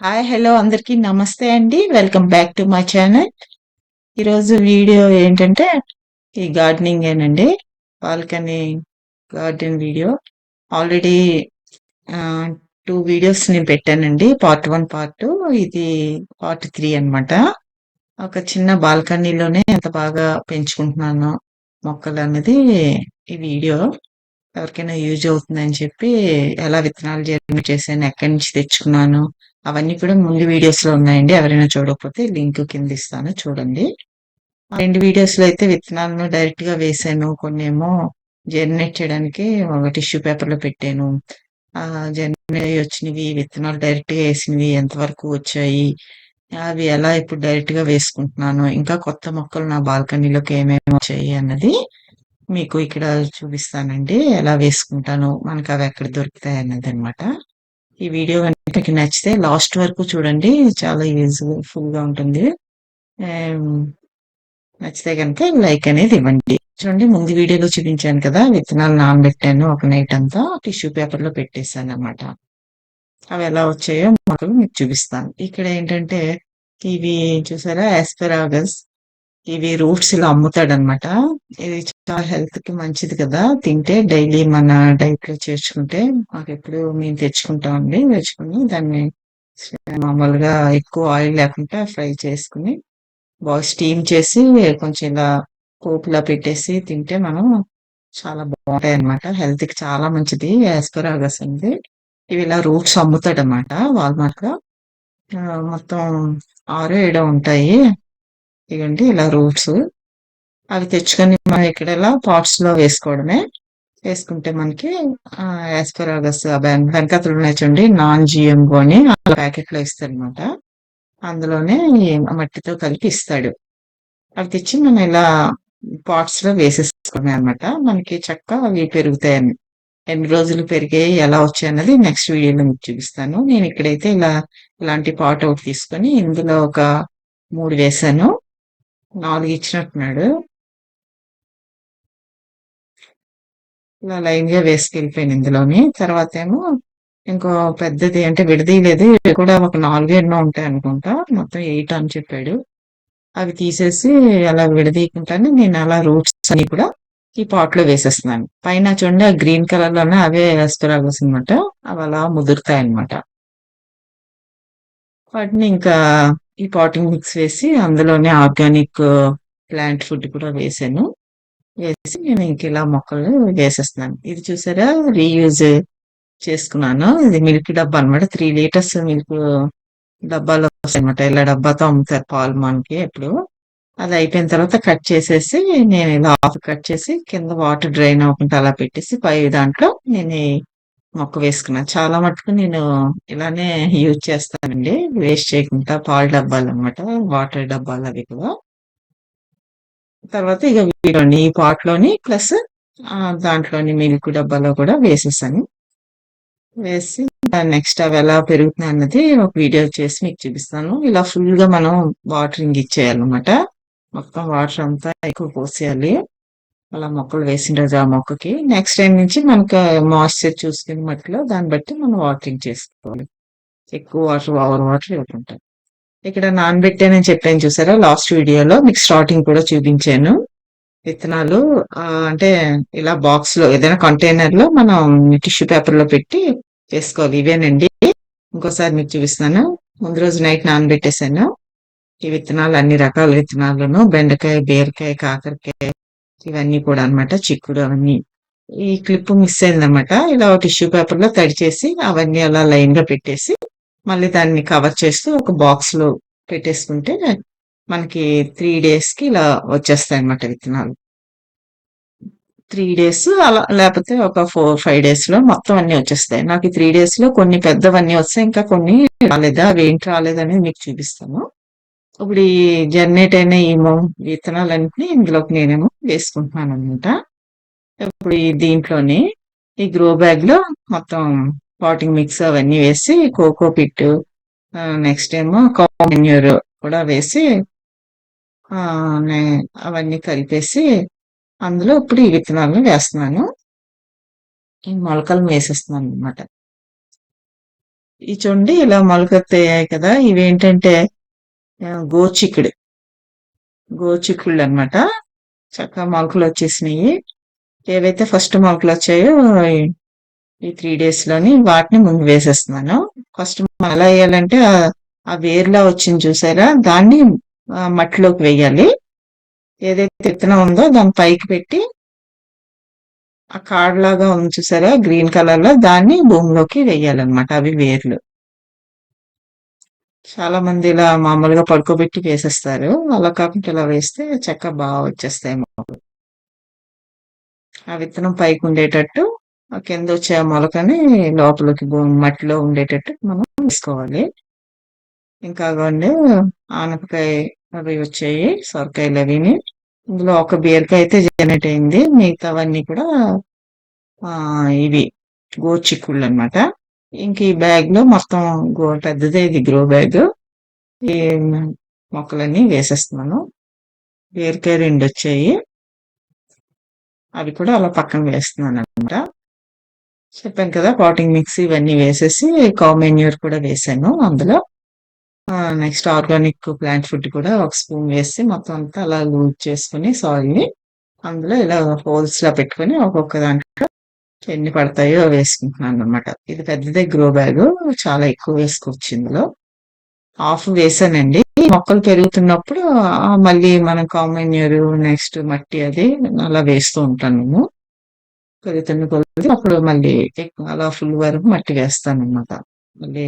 Hi hello అందరికీ. నమస్తే అండి. Welcome back to my channel ఈరోజు వీడియో ఏంటంటే ఈ గార్డెనింగ్ ఏనండి. Balcony garden video already two videos నేను పెట్టానండి. పార్ట్ వన్ పార్ట్ టూ ఇది పార్ట్ త్రీ అన్నమాట. ఒక చిన్న బాల్కనీలోనే ఎంత బాగా పెంచుకుంటున్నాను మొక్కలు అన్నది ఈ వీడియో ఎవరికైనా యూజ్ అవుతుందని చెప్పి ఎలా విత్తనాలు జర్మి చేశాను ఎక్కడి నుంచి తెచ్చుకున్నాను అవన్నీ కూడా ముందు వీడియోస్లో ఉన్నాయండి. ఎవరైనా చూడకపోతే లింక్ కింద ఇస్తాను. చూడండి. రెండు వీడియోస్లో అయితే విత్తనాలను డైరెక్ట్గా వేసాను. కొన్ని ఏమో జర్నేట్ చేయడానికి ఒక టిష్యూ పేపర్లో పెట్టాను. ఆ జర్మినేట్ వచ్చినవి విత్తనాలు డైరెక్ట్గా వేసినవి ఎంతవరకు వచ్చాయి అవి ఎలా ఇప్పుడు డైరెక్ట్గా వేసుకుంటున్నాను ఇంకా కొత్త మొక్కలు నా బాల్కనీలోకి ఏమేమి వచ్చాయి అన్నది మీకు ఇక్కడ చూపిస్తానండి. ఎలా వేసుకుంటాను మనకు అవి ఎక్కడ దొరుకుతాయి అన్నది అనమాట ఈ వీడియో కనుక నచ్చితే లాస్ట్ వరకు చూడండి. చాలా యూజ్ఫుల్గా ఉంటుంది. Um, నచ్చితే కనుక లైక్ అనేది ఇవ్వండి. చూడండి ముందు వీడియోలో చూపించాను కదా విత్తనాలు నానబెట్టాను ఒక నైట్ అంతా టిష్యూ పేపర్లో పెట్టేశాను అనమాట అవి ఎలా వచ్చాయో మాకు మీకు చూపిస్తాను. ఇక్కడ ఏంటంటే ఇవి చూసారా? ఆస్పెరాగస్ ఇవి రూట్స్ ఇలా అమ్ముతాడు అనమాట ఇది చాలా హెల్త్కి మంచిది కదా. తింటే డైలీ మన డైట్లో చేర్చుకుంటే మాకు ఎప్పుడు మేము తెచ్చుకుంటామండి తెచ్చుకుని దాన్ని మామూలుగా ఎక్కువ ఆయిల్ లేకుండా ఫ్రై చేసుకుని బాగా స్టీమ్ చేసి కొంచెం ఇలా పోపులా పెట్టేసి తింటే మనం చాలా బాగుంటాయి అనమాట హెల్త్కి చాలా మంచిది. యాస్పరాగస్ అండి. ఇవి ఇలా రూట్స్ అమ్ముతాడు అనమాట వాల్మార్ట్లో మొత్తం ఆరు ఏడో ఉంటాయి. ఇవండి ఇలా రూట్స్. అవి తెచ్చుకొని మనం ఇక్కడ ఇలా పాట్స్లో వేసుకోవడమే. వేసుకుంటే మనకి యాస్పరాగస్ వెనకతలు ఉన్నాయి చూడండి నాన్ జిఎంఓ అని ప్యాకెట్లో ఇస్తాడు అందులోనే మట్టితో కలిపి ఇస్తాడు. అవి తెచ్చి మనం ఇలా పాట్స్లో వేసేసుకోవడమే అనమాట. మనకి చక్క అవి పెరుగుతాయని. ఎన్ని రోజులు పెరిగాయి ఎలా వచ్చాయి అన్నది నెక్స్ట్ వీడియోలో మీకు చూపిస్తాను. నేను ఇక్కడైతే ఇలా ఇలాంటి పాట్ ఒకటి తీసుకొని ఇందులో ఒక మూడు వేసాను. నాలుగు ఇచ్చినట్టున్నాడు. ఇలా లైన్గా వేసుకెళ్ళిపోయాను ఇందులోని. తర్వాత ఏమో ఇంకో పెద్దది అంటే విడదీయలేదు ఇవి కూడా ఒక నాలుగు ఎన్నో ఉంటాయి అనుకుంటా. మొత్తం ఎయిట్ అని చెప్పాడు. అవి తీసేసి అలా విడదీయకుండానే నేను అలా రూట్స్ అని కూడా ఈ పాట్లో వేసేస్తున్నాను. పైన చూడండి ఆ గ్రీన్ కలర్లోనే అవే ఎస్పరాగస్ అనమాట అవి అలా ముదురుతాయి అనమాట వాటిని ఇంకా ఈ పాటింగ్ మిక్స్ వేసి అందులోనే ఆర్గానిక్ ప్లాంట్ ఫుడ్ కూడా వేసాను. వేసి నేను ఇంక ఇలా మొక్కలు వేసేస్తున్నాను. ఇది చూసారా? రీయూజ్ చేసుకున్నాను. ఇది మిల్క్ డబ్బా అన్నమాట. త్రీ లీటర్స్ మిల్క్ డబ్బాలో వస్తాయి అనమాట ఇలా డబ్బాతో అమ్ముతారు పాలు మనకి ఎప్పుడు. అది అయిపోయిన తర్వాత కట్ చేసేసి నేను ఇలా ఆఫ్ కట్ చేసి కింద వాటర్ డ్రైన్ అవ్వకుండా అలా పెట్టేసి పై దాంట్లో నేను మొక్క వేసుకున్న. చాలా మటుకు నేను ఇలానే యూజ్ చేస్తానండి. వేస్ట్ చేయకుండా పాల డబ్బాలు అన్నమాట వాటర్ డబ్బాలు అవి కూడా. తర్వాత ఇక వీటిలోని ఈ పాట్లోని ప్లస్ దాంట్లోని మిల్క్ డబ్బాలో కూడా వేసేసాను. వేసి నెక్స్ట్ అవి ఎలా పెరుగుతున్నాయి అన్నది ఒక వీడియో చేసి మీకు చూపిస్తాను. ఇలా ఫుల్గా మనం వాటరింగ్ ఇచ్చేయాలన్నమాట. మొత్తం వాటర్ అంతా ఎక్కువ పోసేయాలి. అలా మొక్కలు వేసిన రోజు ఆ మొక్కకి. నెక్స్ట్ టైం నుంచి మనకు మాయిశ్చర్ చూసుకుని మట్టిలో దాన్ని బట్టి మనం వాటరింగ్ చేసుకోవాలి. ఎక్కువ వాటర్ ఓవర్ వాటర్ ఇవ్వకుండా. ఇక్కడ నానబెట్టానని చెప్పాను చూసారా లాస్ట్ వీడియోలో మీకు స్టార్టింగ్ కూడా చూపించాను. విత్తనాలు అంటే ఇలా బాక్స్లో ఏదైనా కంటైనర్లో మనం టిష్యూ పేపర్లో పెట్టి వేసుకోవాలి. ఇవేనండి. ఇంకోసారి మీకు చూపిస్తాను ముందు రోజు నైట్ నానబెట్టేశాను. ఈ విత్తనాలు అన్ని రకాల విత్తనాలను బెండకాయ బీరకాయ కాకరకాయ ఇవన్నీ కూడా అన్నమాట చిక్కుడు అవన్నీ. ఈ క్లిప్ మిస్ అయిందన్నమాట. ఇలా టిష్యూ పేపర్లో తడిచేసి అవన్నీ అలా లైన్గా పెట్టేసి మళ్ళీ దాన్ని కవర్ చేస్తూ ఒక బాక్స్లో పెట్టేసుకుంటే మనకి త్రీ డేస్కి ఇలా వచ్చేస్తాయి అన్నమాట విత్తనాలు. త్రీ డేస్ అలా లేకపోతే ఒక ఫోర్ ఫైవ్ డేస్లో మొత్తం అన్ని వచ్చేస్తాయి. నాకు త్రీ డేస్లో కొన్ని పెద్దవన్నీ వస్తాయి ఇంకా కొన్ని రాలేదా అవి ఏంటి రాలేదనేది మీకు చూపిస్తాను. ఇప్పుడు ఈ జనరేట్ అయిన ఈ విత్తనాలన్నీ ఇందులోకి నేనేమో వేసుకుంటున్నాను అనమాట ఇప్పుడు ఈ దీంట్లోని ఈ గ్రో బ్యాగ్లో మొత్తం పాటింగ్ మిక్స్ అవన్నీ వేసి కోకో పిట్ నెక్స్ట్ ఏమో కాన్యూర్ కూడా వేసి అవన్నీ కలిపేసి అందులో ఇప్పుడు ఈ విత్తనాలను వేస్తున్నాను. ఈ మొలకలు వేసేస్తున్నాను అనమాట ఈ చూడండి ఇలా మొలకెత్తాయి కదా. ఇవేంటంటే గోచిక్కుడు. గోచిక్కుళ్ళు అనమాట చక్కగా మొలకలు వచ్చేసినాయి. ఏవైతే ఫస్ట్ మొలకలు వచ్చాయో ఈ త్రీ డేస్లోని వాటిని ముందు వేసేస్తున్నాను. ఫస్ట్ అలా వేయాలంటే ఆ వేర్లా వచ్చింది చూసారా? దాన్ని మట్టిలోకి వేయాలి. ఏదైతే విత్తనం ఉందో దాన్ని పైకి పెట్టి ఆ కాడలాగా ఉంది చూసారా? గ్రీన్ కలర్లో దాన్ని భూమిలోకి వేయాలన్నమాట అవి వేర్లు. చాలా మంది ఇలా మామూలుగా పడుకోబెట్టి వేసేస్తారు. అలా కాకుండా ఇలా వేస్తే చెక్క బాగా వచ్చేస్తాయి మొక్కలు ఆ విత్తనం పైకి ఉండేటట్టు కింద వచ్చే మొలకని లోపలికి మట్టిలో ఉండేటట్టు మనం వేసుకోవాలి. ఇంకా అవండి ఆనపకాయ అవి వచ్చాయి సొరకాయలు అవిని ఇందులో ఒక బీరకాయ అయితే జనరేట్ అయింది. మిగతావన్నీ కూడా ఇవి గోచిక్కుళ్ళు అనమాట ఇంక ఈ బ్యాగ్లో మొత్తం గో పెద్దదే ఇది గ్రో బ్యాగ్ ఈ మొక్కలన్నీ వేసేస్తున్నాను. బీరకాయ రెండు వచ్చాయి. అవి కూడా అలా పక్కన వేస్తున్నాను అనమాట చెప్పాను కదా పాటింగ్ మిక్స్ ఇవన్నీ వేసేసి కౌ మెన్యూర్ కూడా వేసాను అందులో. నెక్స్ట్ ఆర్గానిక్ ప్లాంట్ ఫుడ్ కూడా ఒక స్పూన్ వేసి మొత్తం అంతా అలా లూజ్ చేసుకుని సాయిల్ని అందులో ఇలా హోల్స్లా పెట్టుకుని ఒక్కొక్క దాంట్లో ఎన్ని పడతాయో వేసుకుంటున్నాను అనమాట ఇది పెద్దదే గ్రో బ్యాగ్ చాలా ఎక్కువ వేసుకోవచ్చు ఇందులో. హాఫ్ వేసానండి. మొక్కలు పెరుగుతున్నప్పుడు మళ్ళీ మనం కామన్యూర్ నెక్స్ట్ మట్టి అది అలా వేస్తూ ఉంటాను నేను. పెరుగుతున్న కొద్ది అప్పుడు మళ్ళీ అలా ఫుల్ వరకు మట్టి వేస్తాను అనమాట మళ్ళీ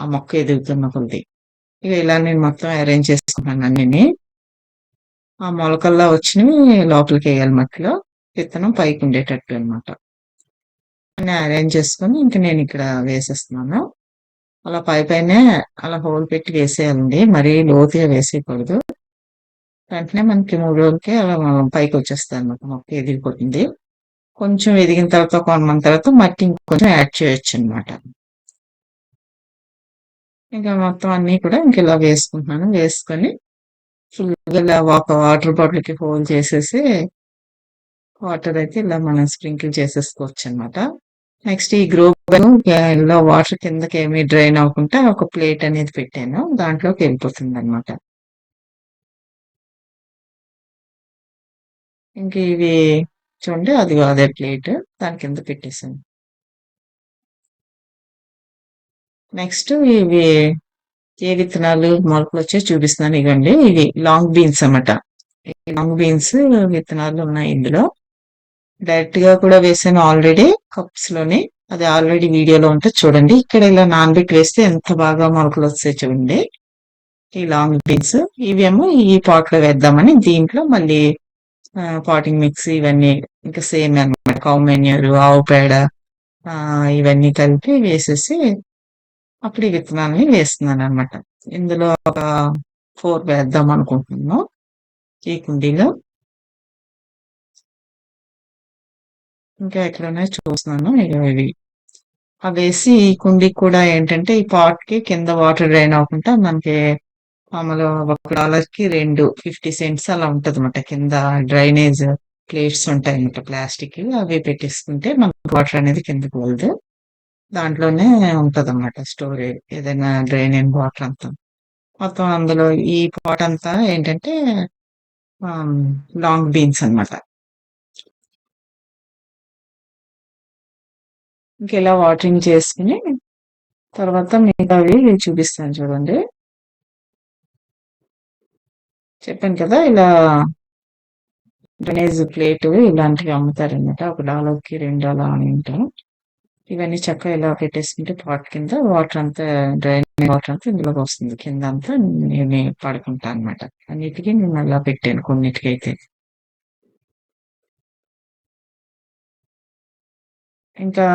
ఆ మొక్క ఎదుగుతున్న కొద్ది. ఇక ఇలా నేను మొత్తం అరేంజ్ చేసుకున్నాను అన్నిని. ఆ మొలకల్లా వచ్చినవి లోపలికి వేయాలి మట్టిలో. విత్తనం పైకి ఉండేటట్టు అనమాట అన్ని అరేంజ్ చేసుకుని ఇంకా నేను ఇక్కడ వేసేస్తున్నాను. అలా పై పైనే అలా హోల్ పెట్టి వేసేయాలండి. మరీ లోతుగా వేసేయకూడదు. వెంటనే మనకి మూడు రోజులకే అలా పైకి వచ్చేస్తాయి అనమాట మొక్క ఎదిగిపోతుంది కొంచెం ఎదిగిన తర్వాత కొనమన్న తర్వాత మట్టి ఇంకొంచెం యాడ్ చేయొచ్చు అనమాట ఇంకా మొత్తం అన్నీ కూడా ఇంక ఇలా వేసుకుంటున్నాను. వేసుకొని ఫుల్గా ఇలా ఒక వాటర్ బాటిల్కి హోల్ చేసేసి వాటర్ అయితే ఇలా మనం స్ప్రింకిల్ చేసేసుకోవచ్చు అనమాట నెక్స్ట్ ఈ గ్రూప్లో వాటర్ కిందకి ఏమి డ్రైన్ అవ్వకుండా ఒక ప్లేట్ అనేది పెట్టాను. దాంట్లోకి వెళ్ళిపోతుంది అనమాట ఇంక ఇవి చూడండి అది అదే ప్లేట్ దాని కింద పెట్టేసాను నెక్స్ట్ ఇవి ఏ విత్తనాలు మొలకలు వచ్చే చూపిస్తున్నాను. ఇవ్వండి. ఇవి లాంగ్ బీన్స్ అనమాట లాంగ్ బీన్స్ విత్తనాలు ఉన్నాయి ఇందులో. డైరెక్ట్గా కూడా వేసాను ఆల్రెడీ కప్స్లోని అది ఆల్రెడీ వీడియోలో ఉంటే చూడండి. ఇక్కడ ఇలా నానబెట్టి వేస్తే ఎంత బాగా మొలకలు వస్తాయి చూడండి. ఈ లాంగ్ బీన్స్ ఇవేమో ఈ పాట్లో వేద్దామని దీంట్లో మళ్ళీ పాటింగ్ మిక్స్ ఇవన్నీ ఇంకా సేమ్ అనమాట కౌ ఆవు పేడ ఇవన్నీ కలిపి వేసేసి అప్పుడు ఈ విత్తనాలని వేస్తున్నాను అనమాట ఇందులో ఒక ఫోర్ వేద్దాం అనుకుంటున్నాను. ఈ కుండీలో. ఇంకా ఎక్కడనే చూస్తున్నాను ఇవి. అవి వేసి ఈ కుండీకి కూడా ఏంటంటే ఈ పాట్కి కింద వాటర్ డ్రైన్ అవ్వకుండా మనకి మామూలు ఒక డాలర్కి రెండు ఫిఫ్టీ సెంట్స్ అలా ఉంటది అనమాట కింద డ్రైనేజ్ ప్లేట్స్ ఉంటాయి అనమాట ప్లాస్టిక్ అవి పెట్టేసుకుంటే మనకు వాటర్ అనేది కిందకి పోదు. దాంట్లోనే ఉంటది అనమాట స్టోరేజ్ ఏదైనా డ్రైనేజ్ వాటర్ అంతా. మొత్తం అందులో ఈ పాట్ అంతా ఏంటంటే లాంగ్ బీన్స్ అనమాట ఇంకెలా వాటరింగ్ చేసుకుని తర్వాత మిగతావి చూపిస్తాను చూడండి. చెప్పాను కదా ఇలా డ్రైనేజ్ ప్లేట్ ఇలాంటివి అమ్ముతారనమాట ఒక డాలర్కి రెండు అలా అని ఉంటాం. ఇవన్నీ చక్కగా ఇలా పెట్టేసుకుంటే పాట్ కింద వాటర్ అంతా డ్రైన్ వాటర్ అంతా ఇందులోకి వస్తుంది. కింద అంతా నేను పడుకుంటా అనమాట అన్నిటికీ నేను అలా పెట్టాను కొన్నిటికైతే ఇంకా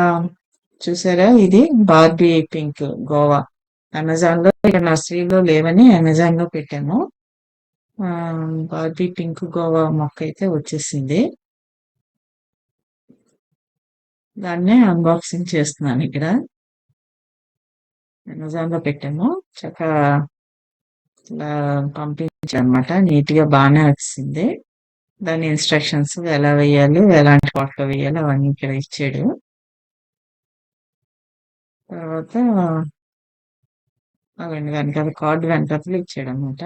చూసారా? ఇది బార్బీ పింక్ గోవా. అమెజాన్లో ఇక్కడ నర్సరీలో లేవని అమెజాన్లో పెట్టాము బార్బీ పింక్ గోవా మొక్క అయితే వచ్చేసింది. దాన్నే అన్బాక్సింగ్ చేస్తున్నాను ఇక్కడ. అమెజాన్లో పెట్టాము. చక్కగా ఇలా నీట్గా బాగానే వచ్చింది. దాని ఇన్స్ట్రక్షన్స్ ఎలా వేయాలి ఎలాంటి పాటలు వేయాలి అవన్నీ ఇక్కడ ఇచ్చాడు. తర్వాత అవన్నీ వెనకాల కార్డ్ వెనకాతల ఇచ్చాడనమాట.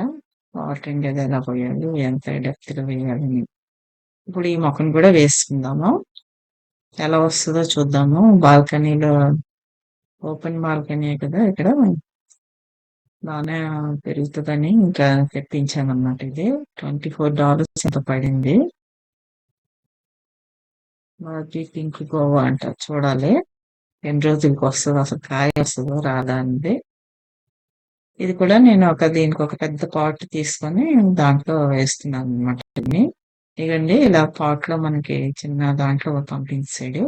వాటరింగ్ అది ఎలా పోయాలి, ఎంత డెప్త్‌లో వేయాలని. ఇప్పుడు ఈ మొక్కను కూడా వేసుకుందాము. ఎలా వస్తుందో చూద్దాము. బాల్కనీలో ఓపెన్ బాల్కనీ కదా ఇక్కడ. బాగానే పెరుగుతుందని ఇంకా తెప్పించానన్నమాట ఇది. ట్వంటీ ఫోర్ డాలర్స్ ఎంత పడింది. మాది పింక్ గోవా అంట. చూడాలి. ఎన్ని రోజులకి వస్తదో అసలు కాయ వస్తుందో రాదా అనేది. ఇది కూడా నేను ఒక దీనికి ఒక పెద్ద పాట్ తీసుకొని దాంట్లో వేస్తున్నానన్నమాట దీన్ని. ఇగండి ఇలా పాట్‌లో మనకి చిన్న దాంట్లో పంపించాడు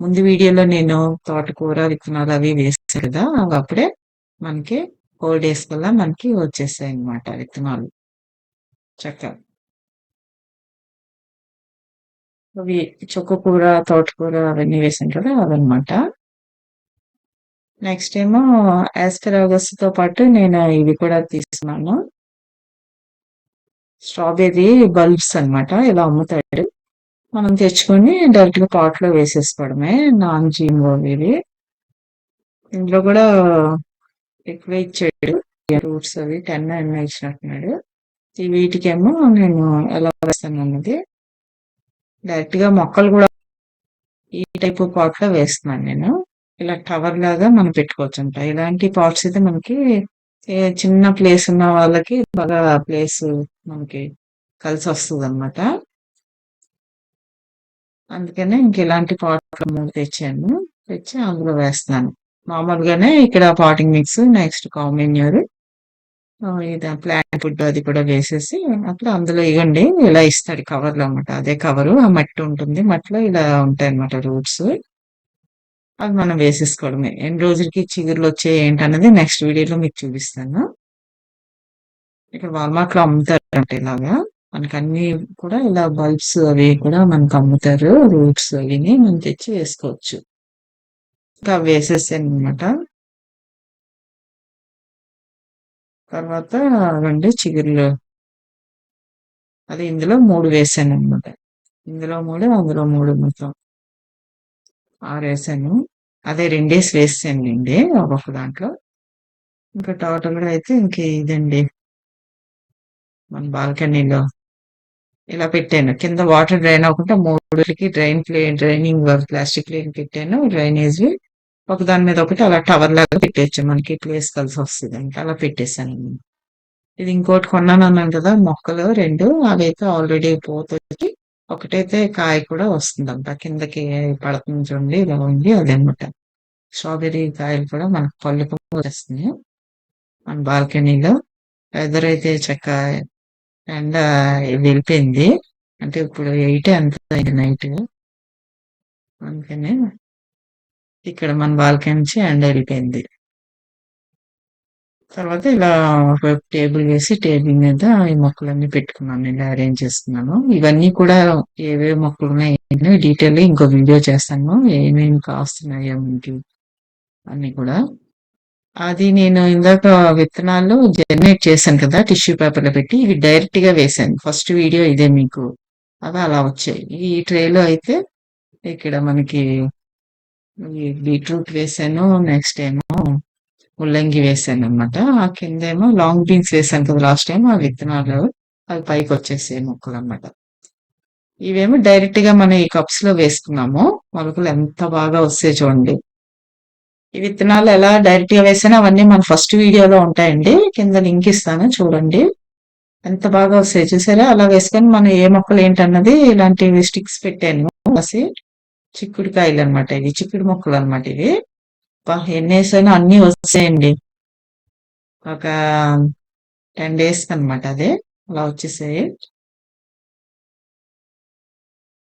ముందు వీడియోలో నేను తోటకూర విత్తనాలు అవి వేసా కదా! అవి అప్పుడే మనకి ఫోర్ డేస్ వల్ల మనకి వచ్చేసాయన్నమాట విత్తనాలు. చక్కగా. అవి చుక్కకూర, తోటకూర అవన్నీ వేసాను కదా! అవన్నమాట. నెక్స్ట్ ఏమో తో పాటు నేను ఇవి కూడా తీసుకున్నాను. స్ట్రాబెర్రీ బల్బ్స్ అన్నమాట. ఇలా అమ్ముతాడు. మనం తెచ్చుకొని డైరెక్ట్‌గా పాట్‌లో వేసేసుకోవడమే. నాన్ జీమో ఇవి. ఇందులో కూడా ఎక్కువ ఇచ్చాడు. ఫ్రూట్స్ అవి 10 ఎన్నో ఇచ్చినట్టున్నాడు. ఈ వీటికేమో నేను ఎలా వేస్తానన్నది డైరెక్ట్‌గా మొక్కలు కూడా ఈ టైపు పాట్‌లో వేస్తున్నాను నేను. ఇలా టవర్ లాగా మనం పెట్టుకోవచ్చు అంట ఇలాంటి పాట్స్ అయితే మనకి చిన్న ప్లేస్ ఉన్న వాళ్ళకి బాగా ప్లేస్ మనకి కలిసి వస్తుంది అనమాట అందుకనే ఇంక ఇలాంటి పాట్ మూడు తెచ్చాను. తెచ్చి అందులో వేస్తున్నాను. మామూలుగానే ఇక్కడ పాటింగ్ మిక్స్, నెక్స్ట్ కామెన్యూర్ ఇది ప్లాంట్ ఫుడ్ అది కూడా వేసేసి అప్పుడు అందులో ఇగండి ఇలా ఇస్తాడు కవర్‌లో అన్నమాట. అదే కవరు. ఆ మట్టి ఉంటుంది. మట్టిలో ఇలా ఉంటాయి అనమాట రూట్స్. అవి మనం వేసేసుకోవడమే. ఎన్ని రోజులకి చిగుర్లొచ్చాయి ఏంటన్నది నెక్స్ట్ వీడియోలో మీకు చూపిస్తాను. ఇక్కడ వాల్మార్ట్‌లో అమ్ముతారంట ఇలాగా. మనకన్నీ కూడా ఇలా బల్బ్స్ అవి కూడా మనకు అమ్ముతారు. రూట్స్ అవిని మనం తెచ్చి వేసుకోవచ్చు. ఇంకా వేసేసానన్నమాట. తర్వాత రెండు చిగుర్లు. అది ఇందులో మూడు వేసాను అనమాట ఇందులో మూడు అందులో మూడు మొత్తం. ఆరేసాను అదే రెండేసి వేసేసానులెండి ఒక్కొక్క దాంట్లో. ఇంకా టోటల్‌గా అయితే ఇంక ఇదండి. మన బాల్కనీలో ఇలా పెట్టాను. కింద వాటర్ డ్రైన్ అవ్వకుండా మూడుకి drain play draining plastic plate పెట్టాను. డ్రైనేజ్‌వి. ఒకదాని మీద ఒకటి అలా టవర్ లాగా పెట్టేయచ్చు. మనకి ప్లేస్ కలిసి వస్తుంది అలా పెట్టేసాను. ఇది ఇంకోటి కొన్నాను అన్నాను కదా! మొక్కలు రెండు అవి అయితే ఆల్రెడీ పోతొచ్చి ఒకటైతే కాయ కూడా వస్తుందంట. కిందకి పడుతుంది చూడండి ఇలా ఉంది అదన్నమాట. స్ట్రాబెర్రీ కాయలు కూడా మనకు పళ్ళు వస్తున్నాయి మన బాల్కనీలో. వెదర్ అయితే చెక్క ఎండ వెళ్ళిపోయింది. అంటే ఇప్పుడు ఎయిట్ ఎంత అయింది నైట్. అందుకనే ఇక్కడ మన బాల్కనీ నుంచి ఎండ వెళ్ళిపోయింది. తర్వాత ఇలా ఒక టేబుల్ వేసి టేబుల్ మీద ఈ మొక్కలన్నీ పెట్టుకున్నాను. నేను అరేంజ్ చేస్తున్నాను ఇవన్నీ కూడా ఏవే మొక్కలు ఉన్నాయి డీటెయిల్ ఇంకో వీడియో చేస్తాను. ఏమేమి కాస్తున్నాయో మనకి అన్నీ కూడా. అది నేను ఇందాక విత్తనాలు జనరేట్ చేశాను కదా! టిష్యూ పేపర్‌లో పెట్టి ఇవి డైరెక్ట్‌గా వేశాను. ఫస్ట్ వీడియో ఇదే మీకు. అవి అలా వచ్చాయి. ఈ ట్రేలో అయితే ఇక్కడ మనకి ఈ బీట్రూట్ వేసాను నెక్స్ట్ ఏమో ముల్లంగి వేసాను అనమాట ఆ కిందేమో లాంగ్ బీన్స్ వేసాను కదా! లాస్ట్ టైం ఆ విత్తనాలు అవి మొక్కలు అన్నమాట ఇవేమో డైరెక్ట్గా మనం ఈ కప్స్లో వేసుకున్నాము. మొలకలు ఎంత బాగా వస్తాయి చూడండి. ఈ విత్తనాలు ఎలా డైరెక్ట్గా వేసానో అవన్నీ మన ఫస్ట్ వీడియోలో ఉంటాయండి. కింద లింక్ ఇస్తాను చూడండి. ఎంత బాగా వస్తాయి చూసారా? అలా వేసుకొని మనం ఏ మొక్కలు ఏంటన్నది ఇలాంటివి స్టిక్స్ పెట్టాను రాసి. చిక్కుడుకాయలన్నమాట ఇవి. చిక్కుడు మొక్కలు అనమాట ఇవి. ఎన్నేసైనా అన్నీ వస్తాయండి ఒక 10 డేస్‌కన్నమాట అది. అలా వచ్చేసాయి.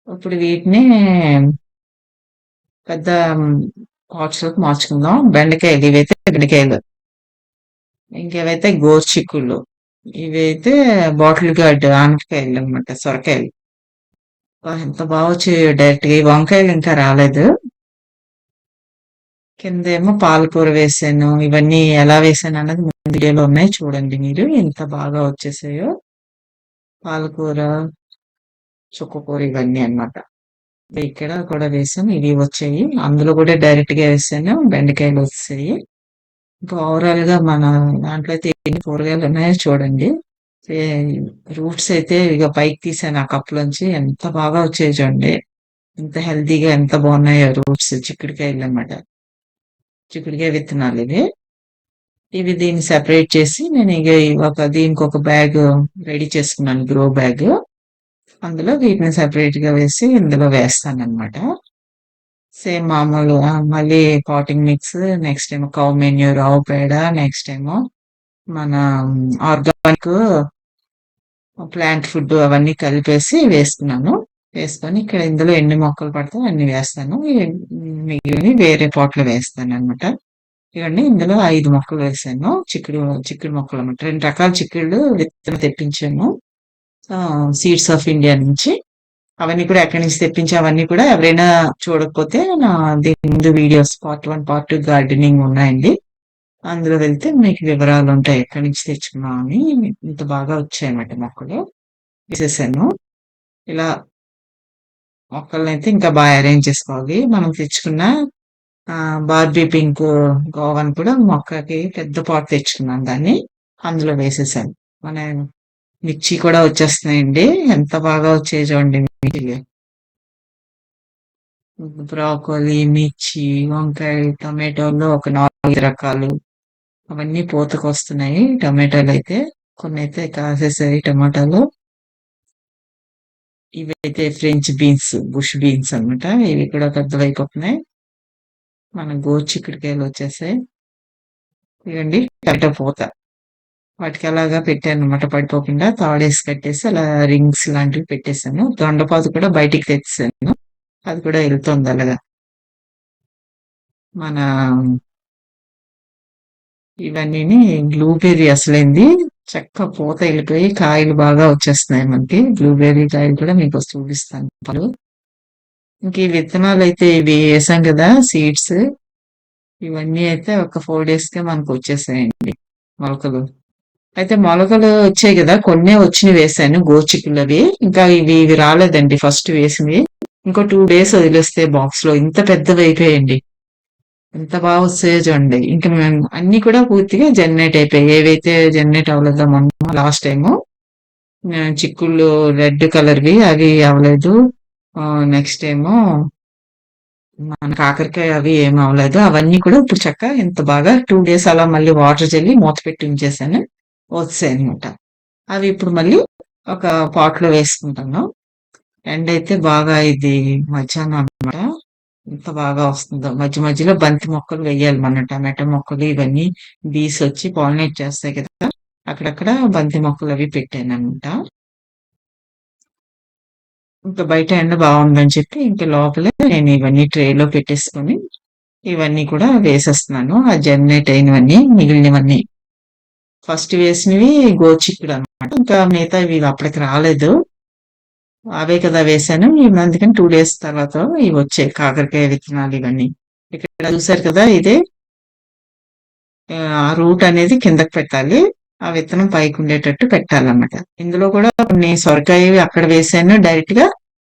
ఇప్పుడు వీటిని పెద్ద పాట్స్‌లోకి మార్చుకుందాం. బెండకాయలు ఇవైతే బెండకాయలు. ఇంకేవైతే గోరుచిక్కుళ్ళు. ఇవైతే బాటిల్ గార్డ్ ఆనపకాయలన్నమాట. సొరకాయలు. ఎంత బాగా వచ్చాయో డైరెక్ట్‌గా. ఈ వంకాయలు ఇంకా రాలేదు. కిందేమో పాలకూర వేసాను ఇవన్నీ ఎలా వేసాను అన్నది వీడియోలో ఉన్నాయి చూడండి మీరు. ఎంత బాగా వచ్చేసాయో. పాలకూర, చుక్కకూర ఇవన్నీ అన్నమాట. ఇక్కడ కూడా వేసాను. ఇవి వచ్చాయి. అందులో కూడా డైరెక్ట్‌గా వేసాను. బెండకాయలు వచ్చాయి ఇంకా ఓవరాల్గా మన దాంట్లో అయితే ఎన్ని కూరగాయలు ఉన్నాయో చూడండి రూట్స్ అయితే ఇక పైకి తీసాను ఆ కప్పులోంచి ఎంత బాగా వచ్చాయి చూడండి ఎంత హెల్తీగా ఎంత బాగున్నాయో రూట్స్ చిక్కుడుకాయలు అన్నమాట చిక్కుడుగా విత్తనాలు ఇవి. ఇవి దీన్ని సెపరేట్ చేసి నేను ఇక ఒక దీనికి ఒక బ్యాగ్ రెడీ చేసుకున్నాను గ్రో బ్యాగ్ అందులో వీటిని సెపరేట్గా వేసి ఇందులో వేస్తాను అనమాట సేమ్ మామూలు మళ్ళీ పాటింగ్ మిక్స్ నెక్స్ట్ ఏమో కౌ మెన్యూర్ రావు పేడ నెక్స్ట్ ఏమో మన ఆర్గానిక్ ప్లాంట్ ఫుడ్ అవన్నీ కలిపేసి వేస్తున్నాను. వేసుకొని ఇక్కడ ఇందులో ఎన్ని మొక్కలు పడతాయో అన్ని వేస్తాను. మిగిలిని వేరే పాట్లో వేస్తాను అనమాట ఇవన్నీ ఇందులో ఐదు మొక్కలు వేసాను. చిక్కుడు చిక్కుడు మొక్కలు అనమాట రెండు రకాల చిక్కుళ్ళు విత్తనం తెప్పించాను. సీడ్స్ ఆఫ్ ఇండియా నుంచి. అవన్నీ కూడా ఎక్కడి నుంచి తెప్పించి అవన్నీ కూడా ఎవరైనా చూడకపోతే నా దీని ముందు videos part one part two gardening ఉన్నాయండి. అందులో వెళ్తే మీకు వివరాలు ఉంటాయి ఎక్కడి నుంచి తెచ్చుకున్నామని. ఇంత బాగా వచ్చాయన్నమాట మొక్కలు. వేసేసాను. ఇలా మొక్కల్ని అయితే ఇంకా బాగా అరేంజ్ చేసుకోవాలి. మనం తెచ్చుకున్న బార్బీ పింక్ గోవన్ కూడా మొక్కకి పెద్ద పాట్ తెచ్చుకున్నాను దాన్ని. అందులో వేసేసాను. మన మిర్చి కూడా వచ్చేస్తున్నాయండి. ఎంత బాగా వచ్చాయి చూడండి మిర్చి బ్రాకోలీ మిర్చి వంకాయ టమాటోలు ఒక నాలుగు రకాలు. అవన్నీ పోతకు వస్తున్నాయి టమాటాలు అయితే. కొన్ని అయితే కాసేసాయి టమాటాలు. ఇవైతే ఫ్రెంచ్ బీన్స్ బుష్ బీన్స్ అనమాట ఇవి కూడా పెద్దవైపోతున్నాయి మన గోచిక్కుడికాయలు వచ్చేసాయి. ఇవ్వండి టమాటో పూత. వాటికి అలాగా పెట్టాను అనమాట పడిపోకుండా తాడేసి కట్టేసి అలా రింగ్స్ లాంటివి పెట్టేశాను. దొండపాదు కూడా బయటికి తెచ్చాను అది కూడా వెళ్తుంది అలాగా. మన ఇవన్నీ బ్లూబెర్రీ అసలైంది? చక్క పూత వెళ్ళిపోయి కాయలు బాగా వచ్చేస్తున్నాయి మనకి. బ్లూబెర్రీ కాయలు కూడా మీకు చూపిస్తాను. పలు. ఇంక ఈ విత్తనాలు అయితే ఇవి వేసాం కదా సీడ్స్ ఇవన్నీ అయితే ఒక ఫోర్ డేస్కే మనకు వచ్చేసాయండి మొలకలు. అయితే మొలకలు వచ్చాయి కదా కొన్ని వచ్చినవి వేసాను గోచిక్కులవి ఇంకా ఇవి ఇవి రాలేదండి ఫస్ట్ వేసినవి. ఇంకో టూ డేస్ వదిలేస్తే బాక్స్లో ఇంత పెద్దవి అయిపోయాయండి. ఎంత బాగా వస్తాయో చూడండి. ఇంకా మేము అన్ని కూడా పూర్తిగా జనరేట్ అయిపోయాయి. ఏవైతే జనరేట్ అవ్వలేదో మొన్న లాస్ట్ టైము చిక్కుళ్ళు రెడ్ కలర్వి అవి అవ్వలేదు. నెక్స్ట్ ఏమో మన కాకరకాయ అవి ఏం అవ్వలేదు. అవన్నీ కూడా ఇప్పుడు చక్క ఎంత బాగా టూ డేస్ అలా మళ్ళీ వాటర్ చల్లి మూత పెట్టి ఉంచేసాను. వచ్చాయి అనమాట అవి ఇప్పుడు మళ్ళీ ఒక పాట్లో వేసుకుంటాను ఎండ అయితే బాగా ఇది మధ్యాహ్నం అనమాట ఎంత బాగా వస్తుందో. మధ్య మధ్యలో బంతి మొక్కలు వేయాలి మన టమాటో మొక్కలు ఇవన్నీ. బీస్ వచ్చి పాలినేట్ చేస్తాయి కదా. అక్కడక్కడ బంతి మొక్కలు అవి పెట్టాను అనమాట ఇంకా బయట ఎండ బాగుందని చెప్పి ఇంకా లోపలే నేను ఇవన్నీ ట్రేలో పెట్టేసుకొని ఇవన్నీ కూడా వేసేస్తున్నాను. ఆ జర్నేట్ అయినవన్నీ మిగిలినవన్నీ. ఫస్ట్ వేసినవి గోచిక్కుడు అనమాట ఇంకా మిగతా ఇవి అప్పటికి రాలేదు. అవే కదా వేసాను అందుకని టూ డేస్ తర్వాత ఇవి వచ్చాయి కాకరకాయ విత్తనాలు ఇవన్నీ. ఇక్కడ చూసారు కదా ఇదే. ఆ రూట్ అనేది కిందకి పెట్టాలి. ఆ విత్తనం పైకి ఉండేటట్టు పెట్టాలన్నమాట. ఇందులో కూడా కొన్ని సొరకాయ అక్కడ వేసాను. డైరెక్ట్గా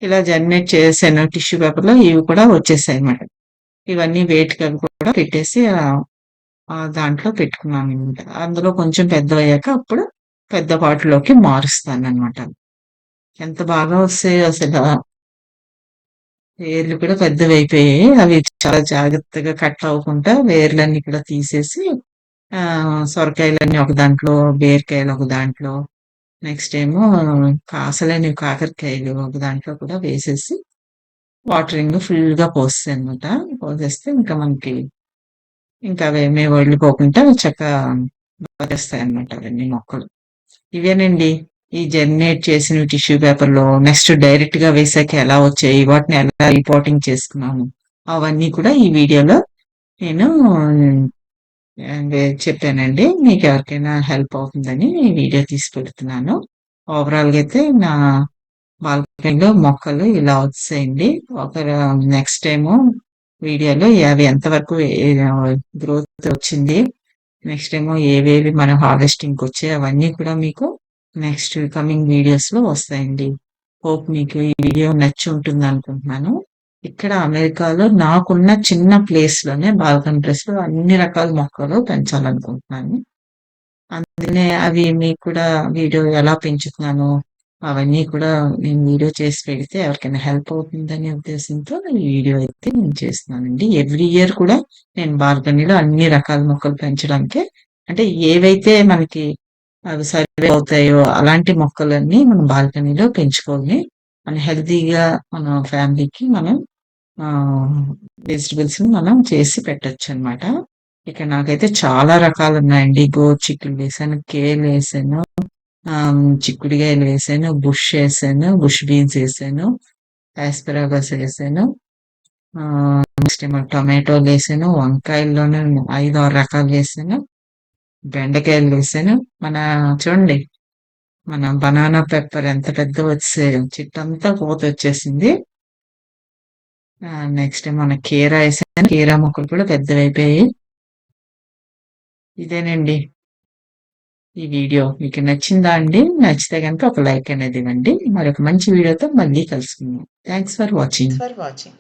ఇలా జర్నేట్ చేసాను. టిష్యూ పేపర్లో ఇవి కూడా వచ్చేసాయి అన్నమాట. ఇవన్నీ వేటికి అవి కూడా పెట్టేసి దాంట్లో పెట్టుకున్నాను అనమాట అందులో కొంచెం పెద్దవయ్యాక అప్పుడు పెద్ద పాటలోకి మారుస్తాను అనమాట ఎంత బాగా వస్తాయో అసలు. వేర్లు కూడా పెద్దవి అయిపోయాయి. అవి చాలా జాగ్రత్తగా కట్ అవ్వకుండా వేర్లన్నీ కూడా తీసేసి ఆ సొరకాయలన్నీ ఒక దాంట్లో బీరకాయలు ఒక దాంట్లో నెక్స్ట్ ఏమో కాసలేని కాకరకాయలు ఒక దాంట్లో కూడా వేసేసి వాటరింగ్ ఫుల్గా పోస్తాయి అనమాట పోసేస్తే ఇంకా మనకి ఇంకా అవేమీ వదిలిపోకుండా చక్కగా బతిస్తాయి అనమాట అవన్నీ మొక్కలు. ఇవేనండి? ఈ జనరేట్ చేసిన టిష్యూ పేపర్లో నెక్స్ట్ డైరెక్ట్గా వేసాక ఎలా వచ్చాయి? వాటిని ఎలా రిపోర్టింగ్ చేసుకున్నాము? అవన్నీ కూడా ఈ వీడియోలో నేను చెప్పానండి. మీకు ఎవరికైనా హెల్ప్ అవుతుందని ఈ వీడియో తీసి పెడుతున్నాను. ఓవరాల్గా అయితే నా బాల్కనీలో మొక్కలు ఇలా వచ్చాయండి. ఒక నెక్స్ట్ టైము వీడియోలో అవి ఎంతవరకు గ్రోత్ వచ్చింది? నెక్స్ట్ ఏమో ఏవేవి మనం హార్వెస్టింగ్ వచ్చాయి? అవన్నీ కూడా మీకు నెక్స్ట్ కమింగ్ వీడియోస్లో వస్తాయండి. హోప్ మీకు ఈ వీడియో నచ్చి ఉంటుంది అనుకుంటున్నాను ఇక్కడ అమెరికాలో నాకున్న చిన్న ప్లేస్లోనే బాల్కనీ డ్రెస్లో అన్ని రకాల మొక్కలు పెంచాలనుకుంటున్నాను. అందుకనే అవి మీకు కూడా వీడియో ఎలా పెంచుతున్నాను అవన్నీ కూడా నేను వీడియో చేసి పెడితే ఎవరికైనా హెల్ప్ అవుతుందనే ఉద్దేశంతో నేను వీడియో అయితే నేను చేస్తున్నానండి. ఎవ్రీ ఇయర్ కూడా నేను బాల్కనీలో అన్ని రకాల మొక్కలు పెంచడానికి అంటే ఏవైతే మనకి అవి సర్వే అవుతాయో అలాంటి మొక్కలన్నీ మనం బాల్కనీలో పెంచుకొని మన హెల్తీగా మన ఫ్యామిలీకి మనం వెజిటబుల్స్ మనం చేసి పెట్టచ్చు అన్నమాట ఇక్కడ నాకైతే చాలా రకాలు ఉన్నాయండి గోరు వేసాను కేలు వేసాను చిక్కుడుకాయలు వేసాను బుష్ వేసాను బుష్ బీన్స్ వేసాను ఆస్పరాగస్ వేసాను నెక్స్ట్ ఏమో టొమాటోలు వేసాను వంకాయల్లోనే ఐదు ఆరు రకాలు వేసాను. బెండకాయలు వేసాను. మన చూడండి మన బనానా పెప్పర్ ఎంత పెద్ద వచ్చే చిట్టంతా కోత వచ్చేసింది. నెక్స్ట్ మన కీరా వేసాను. కీరా మొక్కలు కూడా పెద్దవైపోయాయి ఇదేనండి ఈ వీడియో. మీకు నచ్చిందా అండి? నచ్చితే కనుక ఒక లైక్ అనేది ఇవ్వండి. మరొక మంచి వీడియోతో మళ్ళీ కలుసుకుందాం. Thanks for watching. For watching